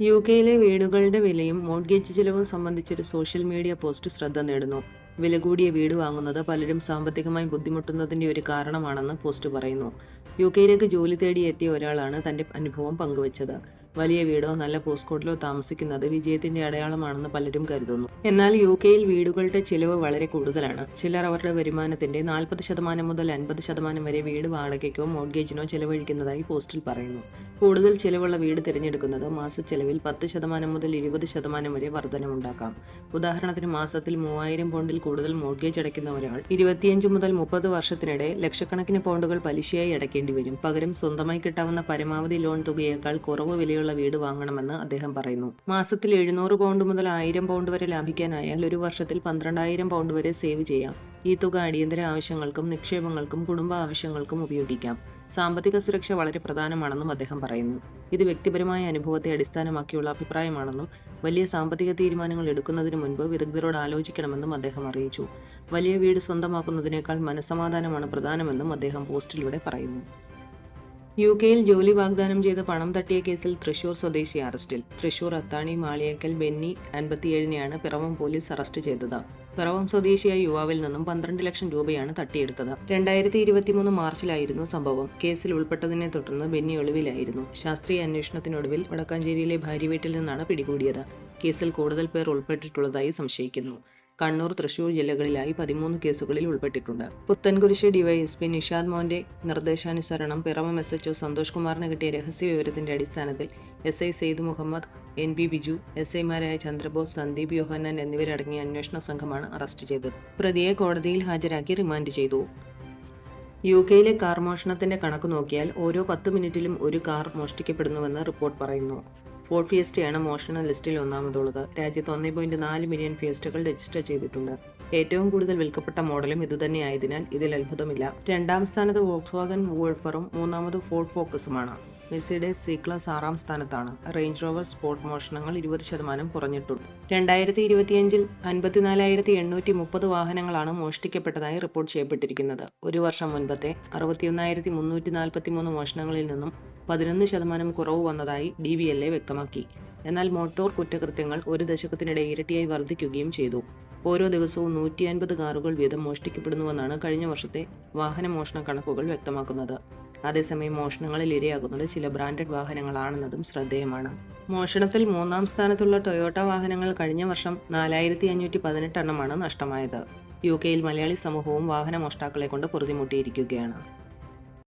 U കെയിലെ വീടുകളുടെ വിലയും മോഡ്ഗേജ് ചിലവും സംബന്ധിച്ചൊരു സോഷ്യൽ മീഡിയ പോസ്റ്റ് ശ്രദ്ധ നേടുന്നു. വില കൂടിയ വീട് വാങ്ങുന്നത് പലരും സാമ്പത്തികമായി ബുദ്ധിമുട്ടുന്നതിന്റെ ഒരു കാരണമാണെന്ന് പോസ്റ്റ് പറയുന്നു. യു കെയിലേക്ക് ജോലി തേടി എത്തിയ ഒരാളാണ് തന്റെ അനുഭവം പങ്കുവച്ചത്. വലിയ വീടോ നല്ല പോസ്റ്റ് കോഡിലോ താമസിക്കുന്നത് വിജയത്തിന്റെ അടയാളമാണെന്ന് പലരും കരുതുന്നു. എന്നാൽ യു കെയിൽ വീടുകളുടെ ചിലവ് വളരെ കൂടുതലാണ്. ചിലർ അവരുടെ വരുമാനത്തിന്റെ നാൽപ്പത് ശതമാനം മുതൽ അൻപത് ശതമാനം വരെ വീട് വാടകയ്ക്കോ മോഡ്ഗേജിനോ ചെലവഴിക്കുന്നതായി പോസ്റ്റിൽ പറയുന്നു. കൂടുതൽ ചിലവുള്ള വീട് തിരഞ്ഞെടുക്കുന്നത് മാസച്ചെലവിൽ പത്ത് ശതമാനം മുതൽ ഇരുപത് ശതമാനം വരെ വർധനമുണ്ടാക്കാം. ഉദാഹരണത്തിന് മാസത്തിൽ മൂവായിരം പൗണ്ടിൽ കൂടുതൽ മോഡ്ഗേജ് അടയ്ക്കുന്ന ഒരാൾ ഇരുപത്തിയഞ്ച് മുതൽ മുപ്പത് വർഷത്തിനിടെ ലക്ഷക്കണക്കിന് പൗണ്ടുകൾ പലിശയായി അടയ്ക്കേണ്ടി വരും. പകരം സ്വന്തമായി കിട്ടാവുന്ന പരമാവധി ലോൺ തുകയേക്കാൾ കുറവ് വിലയുള്ള വീട് വാങ്ങണമെന്ന് അദ്ദേഹം പറയുന്നു. മാസത്തിൽ എഴുന്നൂറ് പൗണ്ട് മുതൽ ആയിരം പൗണ്ട് വരെ ലാഭിക്കാനായാൽ ഒരു വർഷത്തിൽ പന്ത്രണ്ടായിരം പൗണ്ട് വരെ സേവ് ചെയ്യാം. ഈ തുക അടിയന്തര ആവശ്യങ്ങൾക്കും നിക്ഷേപങ്ങൾക്കും കുടുംബ ആവശ്യങ്ങൾക്കും ഉപയോഗിക്കാം. സാമ്പത്തിക സുരക്ഷ വളരെ പ്രധാനമാണെന്നും അദ്ദേഹം പറയുന്നു. ഇത് വ്യക്തിപരമായ അനുഭവത്തെ അടിസ്ഥാനമാക്കിയുള്ള അഭിപ്രായമാണെന്നും വലിയ സാമ്പത്തിക തീരുമാനങ്ങൾ എടുക്കുന്നതിന് മുൻപ് വിദഗ്ധരോട് ആലോചിക്കണമെന്നും അദ്ദേഹം അറിയിച്ചു. വലിയ വീട് സ്വന്തമാക്കുന്നതിനേക്കാൾ മനസ്സമാധാനമാണ് പ്രധാനമെന്നും അദ്ദേഹം പോസ്റ്റിലൂടെ പറയുന്നു. യു കെയിൽ ജോലി വാഗ്ദാനം ചെയ്ത് പണം തട്ടിയ കേസിൽ തൃശൂർ സ്വദേശി അറസ്റ്റിൽ. തൃശൂർ അത്താണി മാളിയേക്കൽ ബെന്നി അൻപത്തിയേഴിനെയാണ് പിറവം പോലീസ് അറസ്റ്റ് ചെയ്തത്. പിറവം സ്വദേശിയായ യുവാവിൽ നിന്നും പന്ത്രണ്ട് ലക്ഷം രൂപയാണ് തട്ടിയെടുത്തത്. രണ്ടായിരത്തി ഇരുപത്തിമൂന്ന് മാർച്ചിലായിരുന്നു സംഭവം. കേസിൽ ഉൾപ്പെട്ടതിനെ തുടർന്ന് ബെന്നി ഒളിവിലായിരുന്നു. ശാസ്ത്രീയ അന്വേഷണത്തിനൊടുവിൽ വടക്കാഞ്ചേരിയിലെ ഭാര്യ വീട്ടിൽ നിന്നാണ് പിടികൂടിയത്. കേസിൽ കൂടുതൽ പേർ ഉൾപ്പെട്ടിട്ടുള്ളതായി സംശയിക്കുന്നു. കണ്ണൂർ തൃശൂർ ജില്ലകളിലായി പതിമൂന്ന് കേസുകളിൽ ഉൾപ്പെട്ടിട്ടുണ്ട്. പുത്തൻകുരിശ് ഡിവൈഎസ്പി നിഷാദ് മോന്റെ നിർദ്ദേശാനുസരണം പിറവം എസ് എച്ച്ഒ സന്തോഷ് കുമാറിന് കിട്ടിയ രഹസ്യ വിവരത്തിന്റെ അടിസ്ഥാനത്തിൽ S I Sayed Muhammad N B Biju S ഐമാരായ ചന്ദ്രബോസ് സന്ദീപ് യോഹന്നാൻ എന്നിവരടങ്ങിയ അന്വേഷണ സംഘമാണ് അറസ്റ്റ് ചെയ്തത്. പ്രതിയെ കോടതിയിൽ ഹാജരാക്കി റിമാൻഡ് ചെയ്തു. യു കെയിലെ കാർ മോഷണത്തിന്റെ കണക്ക് നോക്കിയാൽ ഓരോ പത്ത് മിനിറ്റിലും ഒരു കാർ മോഷ്ടിക്കപ്പെടുന്നുവെന്ന് റിപ്പോർട്ട് പറയുന്നു. ഫോർഡ് ഫിയസ്റ്റയാണ് മോഷണ ലിസ്റ്റിൽ ഒന്നാമതുള്ളത്. രാജ്യത്ത് ഒന്നേ പോയിന്റ് നാല് മില്യൺ ഫിയസ്റ്റകൾ രജിസ്റ്റർ ചെയ്തിട്ടുണ്ട്. ഏറ്റവും കൂടുതൽ വിൽക്കപ്പെട്ട മോഡലും ഇതുതന്നെയായതിനാൽ ഇതിൽ അത്ഭുതമില്ല. രണ്ടാം സ്ഥാനത്ത് വോക്സ് വാഗൻ വോൾഫറും മൂന്നാമത് ഫോർഡ് ഫോക്കസുമാണ് മെസ്സിഡേസ് സി ക്ലാസ് ആറാം സ്ഥാനത്താണ്. റേഞ്ച് റോവർ സ്പോർട്ട് മോഷണങ്ങൾ ഇരുപത് ശതമാനം കുറഞ്ഞിട്ടുണ്ട് രണ്ടായിരത്തി ഇരുപത്തിയഞ്ചിൽ അൻപത്തിനാലായിരത്തി എണ്ണൂറ്റി മുപ്പത് വാഹനങ്ങളാണ് മോഷ്ടിക്കപ്പെട്ടതായി റിപ്പോർട്ട് ചെയ്യപ്പെട്ടിരിക്കുന്നത്. ഒരു വർഷം മുൻപത്തെ അറുപത്തിയൊന്നായിരത്തി മുന്നൂറ്റി നാൽപ്പത്തി മൂന്ന് മോഷണങ്ങളിൽ നിന്നും പതിനൊന്ന് ശതമാനം കുറവ് വന്നതായി ഡി ബി എൽ എ വ്യക്തമാക്കി. എന്നാൽ മോട്ടോർ കുറ്റകൃത്യങ്ങൾ ഒരു ദശകത്തിനിടെ ഇരട്ടിയായി വർദ്ധിക്കുകയും ചെയ്തു. ഓരോ ദിവസവും നൂറ്റി അൻപത് കാറുകൾ വീതം മോഷ്ടിക്കപ്പെടുന്നുവെന്നാണ് കഴിഞ്ഞ വർഷത്തെ വാഹന മോഷണ കണക്കുകൾ വ്യക്തമാക്കുന്നത്. അതേസമയം മോഷണങ്ങളിൽ ഇരയാകുന്നത് ചില ബ്രാൻഡഡ് വാഹനങ്ങളാണെന്നതും ശ്രദ്ധേയമാണ്. മോഷണത്തിൽ മൂന്നാം സ്ഥാനത്തുള്ള ടൊയോട്ട വാഹനങ്ങൾ കഴിഞ്ഞ വർഷം നാലായിരത്തി അഞ്ഞൂറ്റി പതിനെട്ട് എണ്ണമാണ് നഷ്ടമായത്. യു കെയിൽ മലയാളി സമൂഹവും വാഹന മോഷ്ടാക്കളെ കൊണ്ട് പൊറുതിമുട്ടിയിരിക്കുകയാണ്.